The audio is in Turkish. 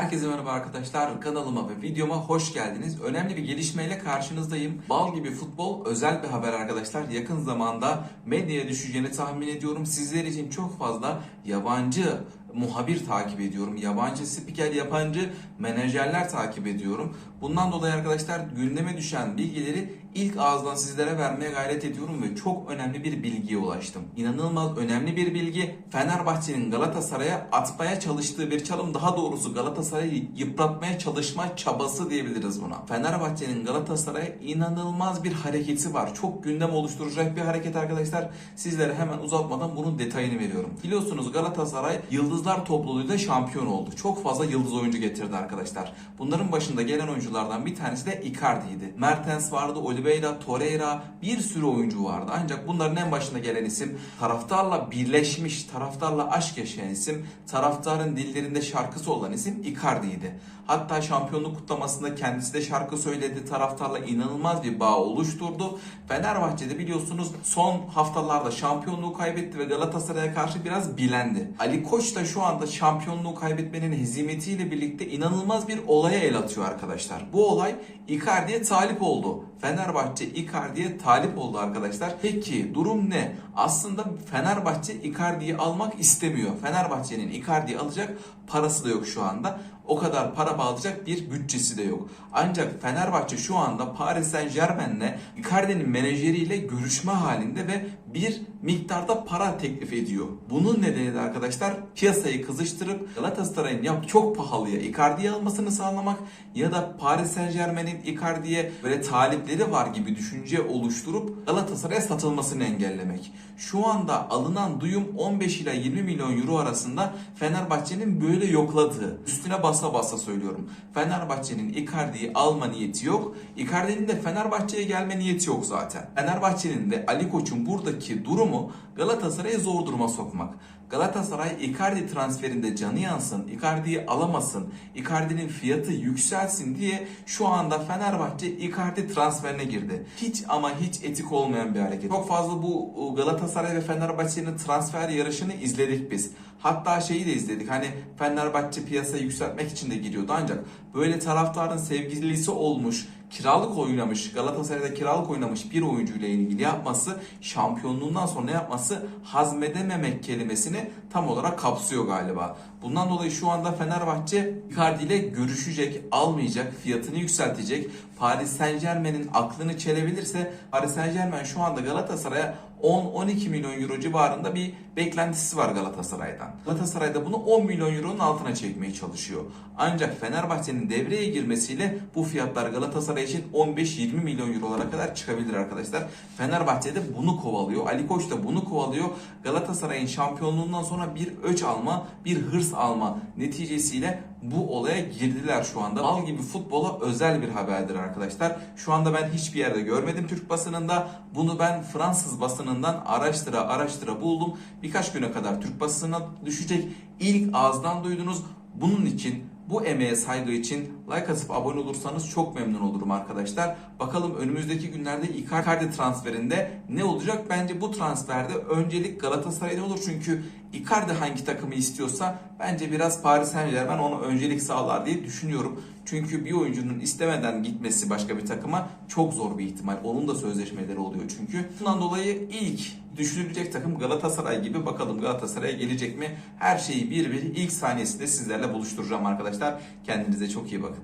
Herkese merhaba arkadaşlar. Kanalıma ve videoma hoş geldiniz. Önemli bir gelişmeyle karşınızdayım. Bal gibi futbol özel bir haber arkadaşlar. Yakın zamanda medyaya düşeceğini tahmin ediyorum. Sizler için çok fazla yabancı muhabir takip ediyorum. Yabancı spiker, yabancı menajerler takip ediyorum. Bundan dolayı arkadaşlar gündeme düşen bilgileri ilk ağızdan sizlere vermeye gayret ediyorum ve çok önemli bir bilgiye ulaştım. İnanılmaz önemli bir bilgi. Fenerbahçe'nin Galatasaray'a atmaya çalıştığı bir çalım daha doğrusu Galatasaray'ı yıpratmaya çalışma çabası diyebiliriz buna. Fenerbahçe'nin Galatasaray'a inanılmaz bir hareketi var. Çok gündem oluşturacak bir hareket arkadaşlar. Sizlere hemen uzatmadan bunun detayını veriyorum. Biliyorsunuz Galatasaray Yıldızlar topluluğuyla şampiyon oldu. Çok fazla yıldız oyuncu getirdi arkadaşlar. Bunların başında gelen oyunculardan bir tanesi de Icardi'ydi. Mertens vardı, Oliveira, Torreira bir sürü oyuncu vardı. Ancak bunların en başında gelen isim taraftarla birleşmiş, taraftarla aşk yaşayan isim, taraftarın dillerinde şarkısı olan isim Icardi'ydi. Hatta şampiyonluk kutlamasında kendisi de şarkı söyledi. Taraftarla inanılmaz bir bağ oluşturdu. Fenerbahçe'de biliyorsunuz son haftalarda şampiyonluğu kaybetti ve Galatasaray'a karşı biraz bilendi. Ali Koç da şu anda şampiyonluğu kaybetmenin hezimetiyle birlikte inanılmaz bir olaya el atıyor arkadaşlar. Bu olay Icardi'ye talip oldu. Fenerbahçe Icardi'ye talip oldu arkadaşlar. Peki durum ne? Aslında Fenerbahçe Icardi'yi almak istemiyor. Fenerbahçe'nin Icardi'yi alacak parası da yok şu anda. O kadar para bağlayacak bir bütçesi de yok. Ancak Fenerbahçe şu anda Paris Saint Germain'le Icardi'nin menajeriyle görüşme halinde ve bir miktarda para teklif ediyor. Bunun nedeni de arkadaşlar piyasayı kızıştırıp Galatasaray'ın ya çok pahalıya Icardi'yi almasını sağlamak ya da Paris Saint Germain'in Icardi'ye böyle talipleri var gibi düşünce oluşturup Galatasaray'a satılmasını engellemek. Şu anda alınan duyum 15 ila 20 milyon euro arasında Fenerbahçe'nin böyle yokladığı. Üstüne basa basa söylüyorum. Fenerbahçe'nin Icardi'yi alma niyeti yok. Icardi'nin de Fenerbahçe'ye gelme niyeti yok zaten. Fenerbahçe'nin de Ali Koç'un buradaki durumu Galatasaray'ı zor duruma sokmak. Galatasaray Icardi transferinde canı yansın, Icardi'yi alamasın, Icardi'nin fiyatı yükselsin diye şu anda Fenerbahçe Icardi transferine girdi. Hiç ama hiç etik olmayan bir hareket. Çok fazla bu Galatasaray ve Fenerbahçe'nin transfer yarışını izledik biz. Hatta şeyi de izledik. Hani Fenerbahçe piyasayı yükseltmek için de giriyordu. Ancak böyle taraftarın sevgilisi olmuş, kiralık oynamış, Galatasaray'da kiralık oynamış bir oyuncuyla ilgili yapması, şampiyonluğundan sonra yapması hazmedememek kelimesini tam olarak kapsıyor galiba. Bundan dolayı şu anda Fenerbahçe Icardi ile görüşecek, almayacak, fiyatını yükseltecek. Paris Saint Germain'in aklını çelebilirse Paris Saint Germain şu anda Galatasaray'a 10-12 milyon euro civarında bir beklentisi var Galatasaray'dan. Galatasaray da bunu 10 milyon euronun altına çekmeye çalışıyor. Ancak Fenerbahçe'nin devreye girmesiyle bu fiyatlar Galatasaray için 15-20 milyon eurolara kadar çıkabilir arkadaşlar. Fenerbahçe de bunu kovalıyor. Ali Koç da bunu kovalıyor. Galatasaray'ın şampiyonluğundan sonra bir öç alma, bir hırs alma neticesiyle bu olaya girdiler şu anda. Bal gibi futbola özel bir haberdir arkadaşlar. Şu anda ben hiçbir yerde görmedim Türk basınında. Bunu ben Fransız basınından araştıra araştıra buldum. Birkaç güne kadar Türk basınına düşecek. İlk ağızdan duydunuz. Bunun için bu emeğe saygı için like atıp abone olursanız çok memnun olurum arkadaşlar. Bakalım önümüzdeki günlerde Icardi transferinde ne olacak? Bence bu transferde öncelik Galatasaray'da olur. Çünkü Icardi hangi takımı istiyorsa bence biraz Paris Saint Germain ona öncelik sağlar diye düşünüyorum. Çünkü bir oyuncunun istemeden gitmesi başka bir takıma çok zor bir ihtimal. Onun da sözleşmeleri oluyor çünkü. Bundan dolayı ilk düşünülecek takım Galatasaray gibi. Bakalım Galatasaray'a gelecek mi? Her şeyi bir bir ilk saniyesinde sizlerle buluşturacağım arkadaşlar. Kendinize çok iyi bakın.